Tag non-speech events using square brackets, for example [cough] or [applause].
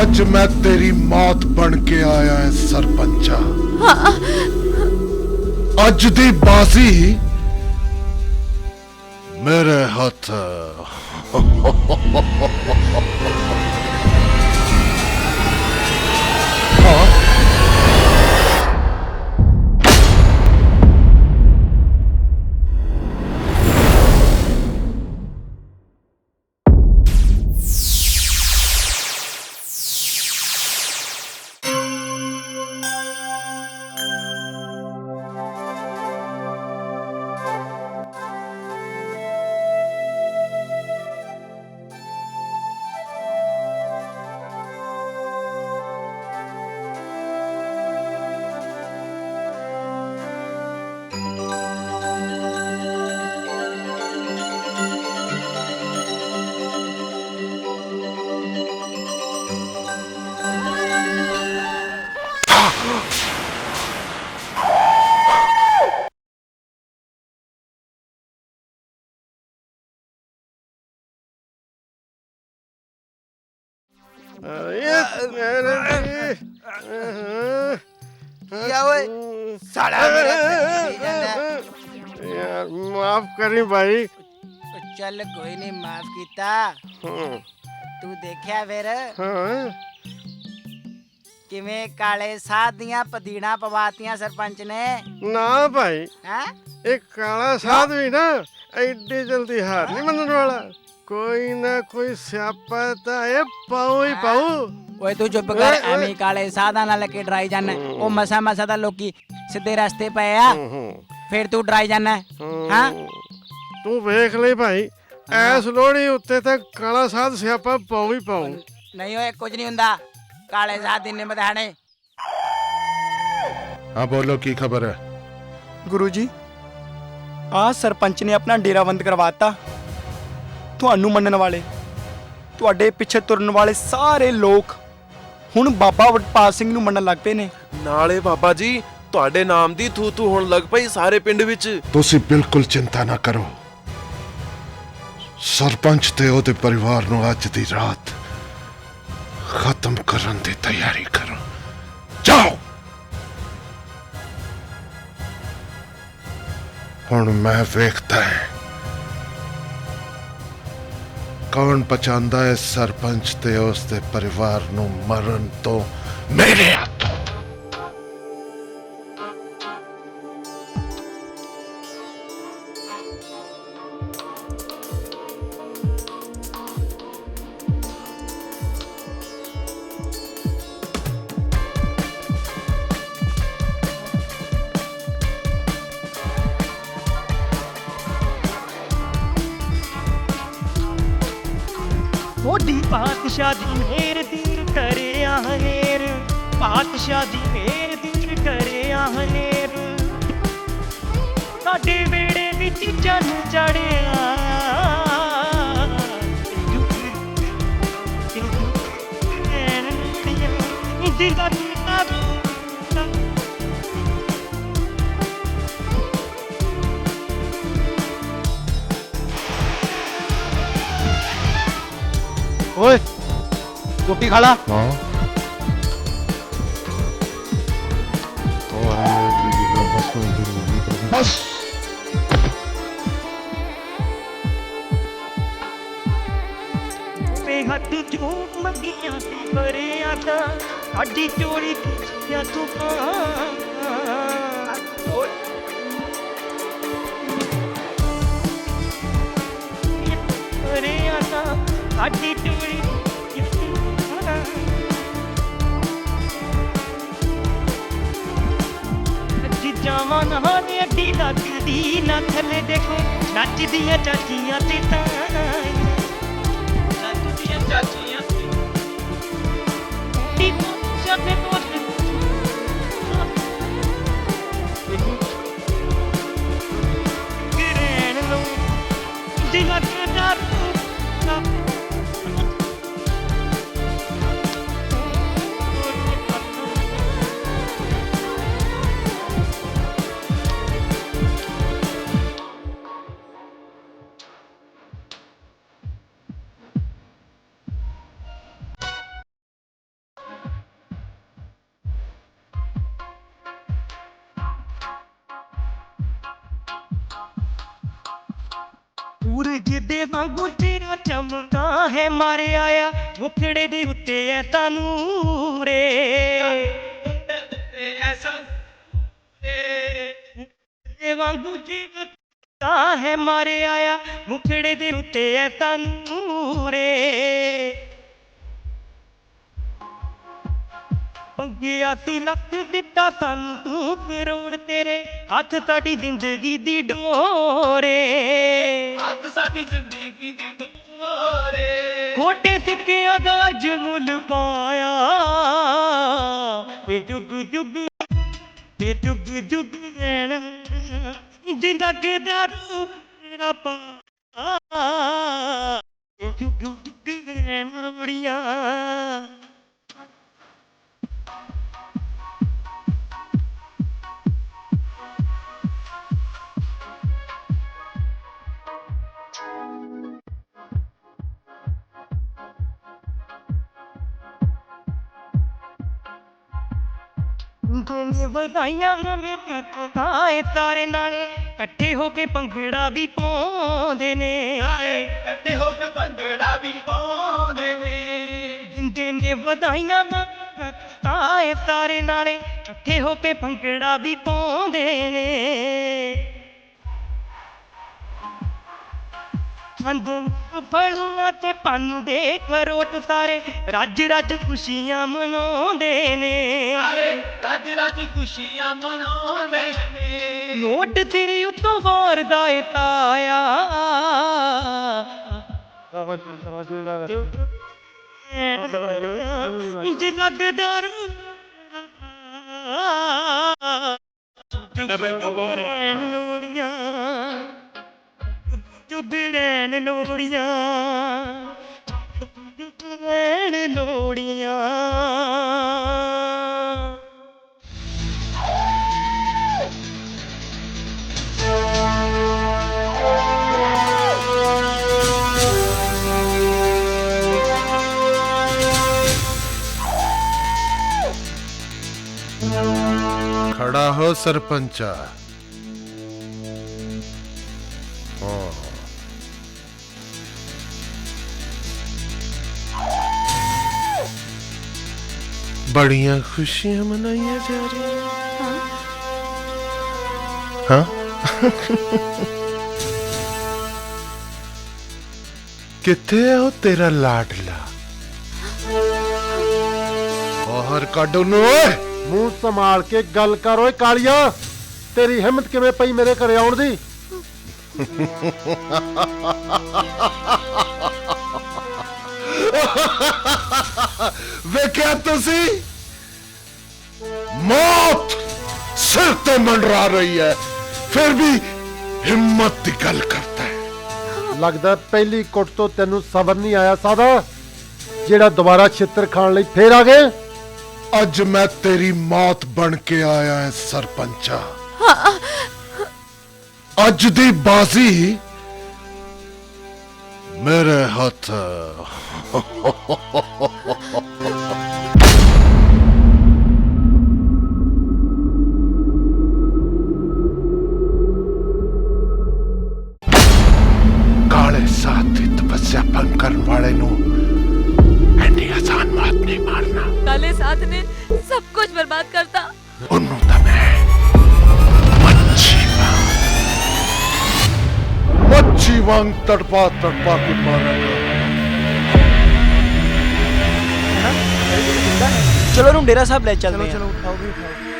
ਅੱਜ ਮੈਂ ਤੇਰੀ ਮੌਤ ਬਣ ਕੇ ਆਇਆ ਹਾਂ ਸਰਪੰਚਾ। ਅੱਜ ਦੀ ਬਾਜ਼ੀ ਮੇਰੇ ਹੱਥ। ਮਾਫ ਕਰੀ ਭਾਈ ਚੱਲ ਕੋਈ ਨਹੀਂ ਮਾਫ ਕੀਤਾ। ਤੂੰ ਦੇਖਿਆ ਫਿਰ? ਹਾਂ। ਕਿਵੇਂ ਕਾਲੇ ਸਾਧ ਦੀਆਂ ਪਦੀਣਾ ਪਵਾਤੀਆਂ ਸਰਪੰਚ ਨੇ? ਨਾ ਭਾਈ। ਹੈ? ਇਹ ਕਾਲਾ ਸਾਧ ਵੀ ਨਾ ਐਡੀ ਜਲਦੀ ਹਾਰ ਨਹੀਂ ਮੰਨਣ ਵਾਲਾ। ਕੋਈ ਨਾ ਕੋਈ ਸਿਆਪਾ ਤਾਂ ਇਹ ਪਾਉ ਹੀ ਪਾਉ। ਓਏ ਤੂੰ ਚੁੱਪ ਕਰ ਓਏ, ਓਏ। ਐਵੇਂ ਹੀ ਕਾਲੇ ਸਾਧਾਂ ਨਾਲ ਕੇ ਡਰਾਈ ਜਾਂਦਾ ਉਹ ਮਸਾ ਮਸਾ ਤਾਂ ਲੋਕੀ ਸਿੱਧੇ ਰਸਤੇ ਪਏ ਆ। ਫਿਰ ਤੂੰ ਡਰਾਈ ਜਾਂਦਾ ਹਾਂ। ਤੂੰ ਵੇਖ ਲਈ ਭਾਈ ਐਸ ਲੋੜੀ ਉੱਤੇ ਤਾਂ ਕਾਲਾ ਸਾਧ ਸਿਆਪਾ ਪਾਉ ਹੀ ਪਾਉ। ਨਹੀਂ ਓਏ ਕੁਝ ਨਹੀਂ ਹੁੰਦਾ। ਕਾਲੇ ਸਾਧ ਦਿਨ ਨੇ ਬਧਾਣੇ ਹਾਂ ਬੋਲੋ ਕੀ ਖਬਰ ਹੈ? ਗੁਰੂ ਜੀ ਆ ਸਰਪੰਚ ਨੇ ਆਪਣਾ ਡੇਰਾ ਬੰਦ ਕਰਵਾਤਾ ਤੁਹਾਨੂੰ ਮੰਨਣ ਵਾਲੇ ਤੁਹਾਡੇ ਪਿੱਛੇ ਤੁਰਨ ਵਾਲੇ ਸਾਰੇ ਲੋਕ ਹੁਣ ਬਾਬਾ ਵਡਪਾਲ ਸਿੰਘ ਨੂੰ ਮੰਨਣ ਲੱਗ ਪਏ ਨੇ। ਨਾਲੇ ਬਾਬਾ ਜੀ ਤੁਹਾਡੇ ਨਾਮ ਦੀ ਥੂ ਥੂ ਹੋਣ ਲੱਗ ਪਈ ਸਾਰੇ ਪਿੰਡ ਵਿੱਚ। ਤੁਸੀਂ ਬਿਲਕੁਲ ਚਿੰਤਾ ਨਾ ਕਰੋ। ਸਰਪੰਚ ਤੇ ਉਹਦੇ ਪਰਿਵਾਰ ਨੂੰ ਅੱਜ ਦੀ ਰਾਤ ਖਤਮ ਕਰਨ ਦੀ ਤਿਆਰੀ ਕਰੋ। ਜਾਓ! ਹੁਣ ਮੈਂ ਵੇਖਦਾ ਹਾਂ ਕੌਣ ਪਛਾਣਦਾ ਹੈ ਸਰਪੰਚ ਤੇ ਉਸ ਦੇ ਪਰਿਵਾਰ ਨੂੰ ਮਰਨ ਤੋਂ ਮੇਰੇ ਹੱਥ? ਮੋਢੀ ਪਾਤਸ਼ਾਹ ਦੀ ਮੇਰ ਦੂਰ ਕਰਿਆ ਹਨੇਰ। ਪਾਤਸ਼ਾਹ ਦੀ ਮੇਰ ਦੂਰ ਕਰਿਆ ਹਨੇਰ। ਸਾਡੇ ਵੇੜੇ ਵਿੱਚ ਚੰਨ ਚੜਿਆ। ਦਿਦਾ ਕੀਤਾ ਓਏ ਰੋਟੀ ਖਾ ਲਾ। ਹਾਂ। ਬਸ ਬੇਹੱਦ ਝੂਠ ਮੰਗੀਆਂ ਸੀ ਪਰਿਆ ਤਾਂ ਸਾਡੀ ਚੋਰੀ ਕੀਤੀਆਂ ਤੂੰ ਓਏ। ਪਰਿਆ ਤਾਂ ਸਾਡੀ ਅੱਜ ਜਾਵਾਂ ਨਾ ਨੇ ਅੱਡੀ ਲੱਗਦੀ ਨਾ ਥੱਲੇ ਦੇਖੋ ਨੱਚਦੀਆਂ ਚਾਚੀਆਂ ਤੇ ਤਾਂ। ਨੱਚਦੀਆਂ ਚਾਚੀਆਂ ਤੇ। ਜਾਂਦੇ ਕੋਲ ਗਰੇਣ ਸੂਰਜ ਦੇ ਵਾਂਗੂ ਤੇਰਾ ਚਮਕਾ ਹੈ ਮਾਰਿਆ ਆ ਮੁਖੜੇ ਦੇ ਉੱਤੇ ਐ ਤਨੂਰੇ ਐਸਾ ਦੇ ਵਾਂਗੂ ਤੇਰਾ ਚਮਕਾ ਹੈ ਮਾਰਿਆ ਆ ਮੁਖੜੇ ਦੇ ਉੱਤੇ ਐ ਤਨੂਰੇ ਪੰਗਿਆ ਤਿਲਕ ਦਿੱਤਾ ਤਨ ਤੂੰ ਫਿਰੋੜ ਤੇਰੇ ਹੱਥ ਸਾਡੀ ਜ਼ਿੰਦਗੀ ਦੀ ਡੋਰੇ। ਹੱਥ ਸਾਡੀ ਜ਼ਿੰਦਗੀ ਦੀ ਡੋਰੇ। ਕੋਟੇ ਸਿੱਕਿਆਂ ਦਾ ਅੱਜ ਮੁੱਲ ਪਾਇਆ। ਵੇ ਜੁਗ ਜੁਗ ਤੇ ਜੁਗ ਜੁਗ ਰਹਿਣਾ ਜਿੰਦਾ ਕੇ ਦਾਰੂ ਤੇਰਾ ਪਾ ਜੁਗ ਜੁਗ ਰਹਿਣਾ ਬੜੀਆਂ ਵਧਾਈਆਂ ਆਏ ਤਾਰੇ ਨਾਲੇ। ਇਕੱਠੇ ਹੋ ਕੇ ਭੰਗੜਾ ਵੀ ਪਾਉਂਦੇ ਨੇ। ਆਏ ਇਕੱਠੇ ਹੋ ਕੇ ਭੰਗੜਾ ਵੀ ਪਾਉਂਦੇ ਨੇ। ਦਿੰਦੇ ਵਧਾਈਆਂ ਆਏ ਤਾਰੇ ਨਾਲੇ। ਇਕੱਠੇ ਹੋ ਕੇ ਭੰਗੜਾ ਵੀ ਪਾਉਂਦੇ ਨੇ। ਅੰਦੂ ਫੜੂਆਂ ਤੇ ਪੰਨ ਦੇ ਕਰੋਟ ਸਾਰੇ ਰੱਜ ਰੱਜ ਖੁਸ਼ੀਆਂ ਮਨਾਉਂਦੇ ਨੇ ਰੱਜ ਰੱਜ ਖੁਸ਼ੀਆਂ ਮਨਾਉਂਦੇ ਨੇ ਨੋਟ ਤੇਰੇ ਉੱਤੋਂ ਵਾਰਦਾ ਏ ਤਾਇਆ ਇੰਜ ਲੱਗਦਾ ਰੂ ਲੋੜੀਆਂ ਲੋੜੀਆਂ ਚੁੱਦੜੈਣ ਲੋੜੀਆਂ। ਖੜਾ ਹੋ ਸਰਪੰਚਾ। ਬੜੀਆਂ ਖੁਸ਼ੀਆਂ ਮਨਾਈਆਂ ਜਾ ਰਹੀਆਂ। ਹਾਂ। ਕਿੱਥੇ ਹੈ ਉਹ ਤੇਰਾ ਲਾਡਲਾ? ਬਾਹਰ ਕੱਢ ਉਹਨੂੰ ਓਏ। ਮੂੰਹ ਸੰਭਾਲ ਕੇ ਗੱਲ ਕਰ ਓਏ ਕਾਲੀਆ। ਤੇਰੀ ਹਿੰਮਤ ਕਿਵੇਂ ਪਈ ਮੇਰੇ ਘਰੇ ਆਉਣ ਦੀ? [laughs] ਵੇਖਿਆ ਤੁਸੀਂ? ਮੌਤ ਸਿਰ ਤੇ ਮੰਡਰਾ ਰਹੀ ਹੈ ਫਿਰ ਵੀ ਹਿੰਮਤ ਦੀ ਗੱਲ ਕਰਦਾ ਹੈ। ਲੱਗਦਾ ਪਹਿਲੀ ਕੁੱਟ ਤੋਂ ਤੈਨੂੰ ਸਬਰ ਨਹੀਂ ਆਇਆ ਸਾਦਾ ਜਿਹੜਾ ਦੁਬਾਰਾ ਛਿੱਤਰ ਖਾਣ ਲਈ ਫੇਰ ਆ ਗਏ। ਅੱਜ ਮੈਂ ਤੇਰੀ ਮੌਤ ਬਣ ਕੇ ਆਇਆ ਹੈ ਸਰਪੰਚਾ। ਅੱਜ ਦੀ ਬਾਜ਼ੀ ਮੇਰੇ [laughs] ਵਾਂਗ ਤੜਪਾ ਤੜਪਾ ਕੇ ਮਾਰਾਂਗਾ ਚਲੋ ਨੂੰ ਡੇਰਾ ਸਾਹਿਬ ਲੈ ਚੱਲਦੇ ਚਲੋ ਚਲੋ ਉਠਾਓ ਵੀ ਉਠਾਓ